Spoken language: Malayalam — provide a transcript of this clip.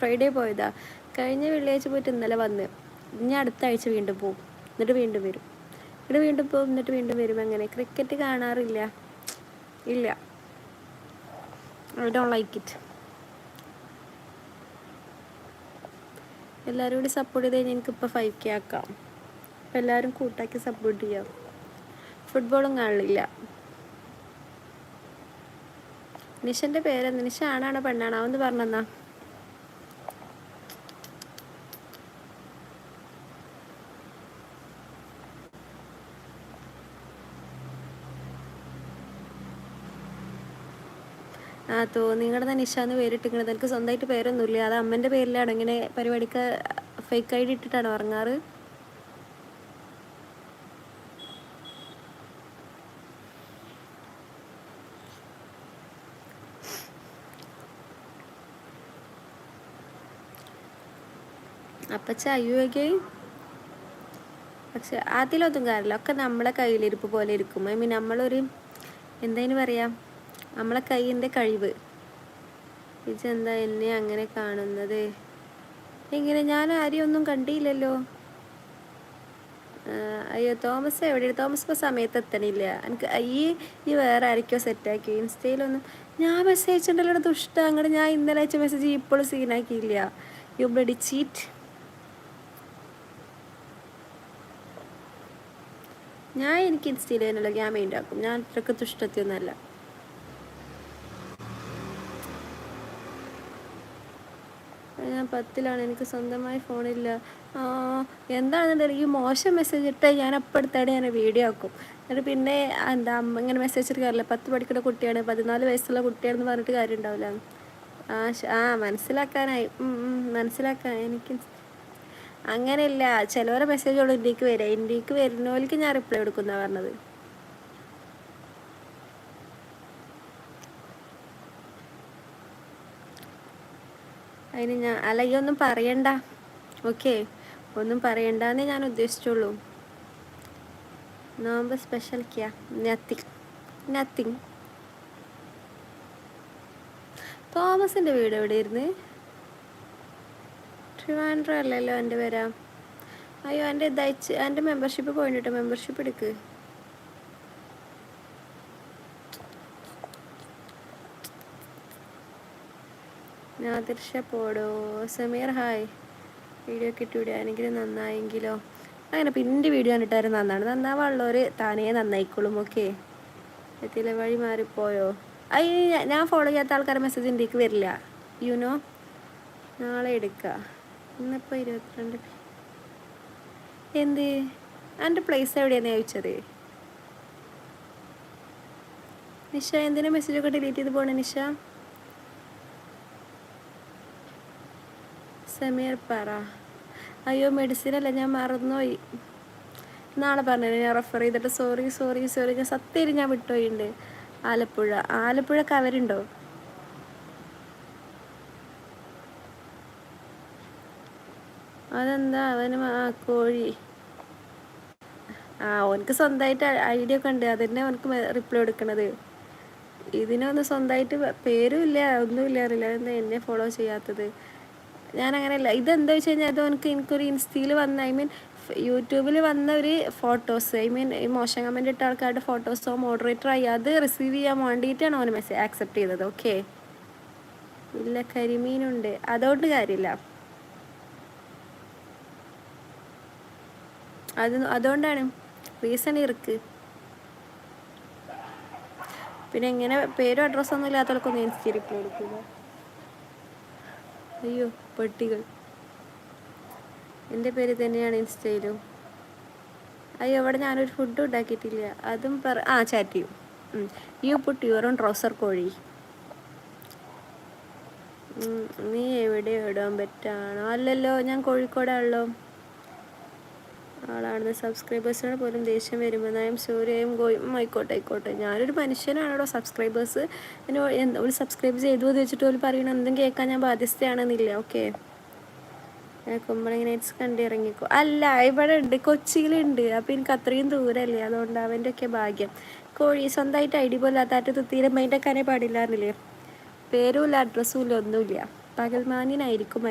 ഫ്രൈഡേ പോയതാ. കഴിഞ്ഞ വെള്ളിയാഴ്ച പോയിട്ട് ഇന്നലെ വന്ന്. ഇനി അടുത്ത ആഴ്ച വീണ്ടും പോവും. എന്നിട്ട് വീണ്ടും വരും. എന്നിട്ട് വീണ്ടും പോകും എന്നിട്ട് വീണ്ടും വരും. അങ്ങനെ ക്രിക്കറ്റ് കാണാറില്ല. ഇല്ല. ഐ ഡോണ്ട് ലൈക്ക് ഇറ്റ് എല്ലാവരും കൂടി സപ്പോർട്ട് ചെയ്ത് കഴിഞ്ഞാൽ എനിക്കിപ്പോൾ ഫൈവ് കെ ആക്കാം. അപ്പം എല്ലാവരും കൂട്ടാക്കി സപ്പോർട്ട് ചെയ്യാം. ഫുട്ബോളും കാണില്ല. നിഷന്റെ പേരെന്ത്? നിഷ ആണാണോ പെണ്ണാണോ? അവന്ന് പറഞ്ഞെന്നാ. തോ നിങ്ങളുടെ തന്നെ നിഷാന്ന് പേരിട്ടിങ്ങണത് എനിക്ക് സ്വന്തമായിട്ട് പേരൊന്നുമില്ല അത് അമ്മന്റെ പേരിലാണ് ഇങ്ങനെ പരിപാടിക്ക് ഫേക്ക് ഐ ഡി ഇട്ടിട്ടാണ് ഉറങ്ങാറ് അപ്പച്ച അയ്യോക്കെ പക്ഷെ അതിലൊന്നും കാര്യമില്ല ഒക്കെ നമ്മളെ കയ്യിലിരിപ്പ് പോലെ ഇരിക്കും. ഐ മീൻ നമ്മളൊരു എന്തായാലും പറയാം? നമ്മളെ കയ്യിന്റെ കഴിവ്. ഇതെന്താ എന്നെ അങ്ങനെ കാണുന്നത്? എങ്ങനെ ഞാൻ ആരെയും ഒന്നും കണ്ടില്ലല്ലോ അയ്യോ തോമസ് എവിടെ തോമസ് ഇപ്പോൾ സമയത്ത് എത്തണില്ല. എനിക്ക് ഈ ഈ വേറെ ആരൊക്കെയോ സെറ്റാക്കി ഇൻസ്റ്റയിലൊന്നും ഞാൻ മെസ്സേജ് അയച്ചിട്ടുണ്ടല്ലോ ദുഷ്ട. അങ്ങോട്ട് ഞാൻ ഇന്നലെ അയച്ച മെസ്സേജ് ഇപ്പോഴും സീനാക്കിയില്ല യു ബ്ലഡി ചീറ്റ് ഞാൻ എനിക്ക് ഇൻസ്റ്റയിൽ തന്നെയുള്ള മൈൻഡ് ഞാൻ അത്രയ്ക്ക് തുഷ്ടത്തിയൊന്നുമല്ല ഞാൻ പത്തിലാണ് എനിക്ക് സ്വന്തമായി ഫോണില്ല എന്താണെന്നുണ്ടെങ്കിൽ ഈ മോശം മെസ്സേജ് ഇട്ടാൽ ഞാൻ അപ്പടുത്തേടെ ഞാൻ വീഡിയോ ആക്കും. എന്നിട്ട് പിന്നെ എന്താ അമ്മ ഇങ്ങനെ മെസ്സേജ് ഇട്ട് കാര്യമില്ല. പത്ത് പഠിക്കുന്ന കുട്ടിയാണ് പതിനാല് വയസ്സുള്ള കുട്ടിയാണെന്ന് പറഞ്ഞിട്ട് കാര്യം ഉണ്ടാവില്ല ആ ആ മനസ്സിലാക്കാനായി. മനസ്സിലാക്കാൻ. എനിക്ക് അങ്ങനെയല്ല. ചിലവരെ മെസ്സേജുകൾ ഇന്ത്യയ്ക്ക് വരിക ഇന്ത്യയ്ക്ക് വരുന്നവർക്ക് ഞാൻ റിപ്ലൈ കൊടുക്കുന്ന പറഞ്ഞത്. അതിന് ഞാൻ അല്ലെങ്കിൽ ഒന്നും പറയണ്ട. ഓക്കെ? ഒന്നും പറയണ്ടെന്നേ ഞാൻ ഉദ്ദേശിച്ചുള്ളൂ. നോമ്പ് സ്പെഷ്യൽ ക്യാ നത്തിങ് നത്തിങ് തോമസിന്റെ വീട് എവിടെയായിരുന്നു? ട്രിവാൻഡ്രം അല്ലല്ലോ എന്റെ പേരാ. അയ്യോ എന്റെ ദയച്ച് എന്റെ മെമ്പർഷിപ്പ് പോയിട്ടോ മെമ്പർഷിപ്പ് എടുക്ക്. നാദിർഷ പോടോ. സമീർ ഹായ്. വീഡിയോ കിട്ടിവിടുകയാണെങ്കിലും നന്നായെങ്കിലോ? അങ്ങനെ പിന്നെ വീഡിയോ കണ്ടിട്ടായിരുന്നു നന്നാണ് നന്നാവാനുള്ളവർ താനേ നന്നായിക്കോളും ഓക്കെ? എത്തിയില്ല? വഴി മാറിപ്പോയോ? അയ്യ ഞാൻ ഫോളോ ചെയ്യാത്ത ആൾക്കാരെ മെസ്സേജ് ഇന്ത്യയ്ക്ക് വരില്ല. യുനോ നാളെ എടുക്കുക ഇന്നിപ്പോൾ ഇരുപത്തിരണ്ട്. എന്ത്? എന്റെ പ്ലേസ് എവിടെയാണ് ചോദിച്ചത്? നിഷ എന്തിനാ മെസ്സേജൊക്കെ ഡിലീറ്റ് ചെയ്ത് പോണേ നിഷ? സമീർ പറ. അയ്യോ മെഡിസിൻ അല്ല ഞാൻ മറന്നുപോയി. നാളെ പറഞ്ഞു ഞാൻ റെഫർ ചെയ്തിട്ട് സോറി സോറി സോറി ഞാൻ സത്യം ഞാൻ വിട്ടുപോയിണ്ട് ആലപ്പുഴ. ആലപ്പുഴ കവരുണ്ടോ അതെന്താ? അവന് ആ കോഴി. ആ ഓനക്ക് സ്വന്തമായിട്ട് ഐഡിയ ഒക്കെ ഉണ്ട്. അതന്നെ അവനക്ക് റിപ്ലൈ കൊടുക്കണത്. ഇതിനൊന്നും സ്വന്തമായിട്ട് പേരും ഇല്ല ഒന്നുമില്ല അറിയില്ല. എന്താ എന്നെ ഫോളോ ചെയ്യാത്തത്? ഞാൻ അങ്ങനെയല്ല ഇതെന്താ വെച്ച് കഴിഞ്ഞാൽ അത് എനിക്ക് എനിക്കൊരു ഇൻസ്റ്റയിൽ വന്ന ഐ മീൻ യൂട്യൂബിൽ വന്ന ഒരു ഫോട്ടോസ് ഐ മീൻ ഈ മോശം കമന്റ് ഇട്ട ആൾക്കാരുടെ ഫോട്ടോസോ മോഡറേറ്റർ ആയി. അത് റിസീവ് ചെയ്യാൻ വേണ്ടിയിട്ടാണ് അവന് മെസ്സേജ് ആക്സെപ്റ്റ് ചെയ്തത്. ഓക്കെ ഇല്ല കരിമീനുണ്ട്. അതുകൊണ്ട് കാര്യമില്ല അത് അതുകൊണ്ടാണ്. റീസൺ ഇർക്ക് പിന്നെ എങ്ങനെ പേരും അഡ്രസ്സൊന്നും ഇല്ലാത്തവർക്കൊന്നും ഇൻസ്റ്റ റിപ്ലൈ കൊടുക്കില്ല അയ്യോ പട്ടികൾ. എന്റെ പേര് തന്നെയാണ് ഇൻസ്റ്റയിലും. അയ്യോ അവിടെ ഞാനൊരു ഫുഡ് ഉണ്ടാക്കിയിട്ടില്ല. അതും പറ ആ ചാറ്റ് ചെയ്യും. You put your on trouser കോഴി. നീ എവിടെ ഇടാൻ പറ്റാണോ? അല്ലല്ലോ ഞാൻ കോഴിക്കോടാണല്ലോ. ആളാണ് സബ്സ്ക്രൈബേഴ്സിനോട് പോലും ദേഷ്യം വരുമ്പോൾ നയം സൂര്യയും ഗോയും ആയിക്കോട്ടെ ആയിക്കോട്ടെ. ഞാനൊരു മനുഷ്യനാണോ സബ്സ്ക്രൈബേഴ്സ് ഒരു സബ്സ്ക്രൈബ് ചെയ്തു എന്ന് വെച്ചിട്ട് പോലും പറയണം എന്തും കേൾക്കാൻ ഞാൻ ബാധ്യസ്ഥയാണെന്നില്ല ഓക്കെ കുമ്പളങ്ങി നൈറ്റ്സ് കണ്ടിറങ്ങിക്കോ അല്ല ഇവിടെ ഉണ്ട് കൊച്ചിയിലുണ്ട്. അപ്പം എനിക്ക് അത്രയും ദൂരമല്ലേ അതുകൊണ്ട് അവന്റെ ഒക്കെ ഭാഗ്യം. കോഴി സ്വന്തമായിട്ട് ഐ ഡി പോലാത്ത പോലാത്താറ്റ് തീരെ മൈൻഡാക്കാനേ പാടില്ലാന്നില്ലേ പേരും ഇല്ല അഡ്രസ്സും ഇല്ല ഒന്നുമില്ല. പകൽമാന്യനായിരിക്കും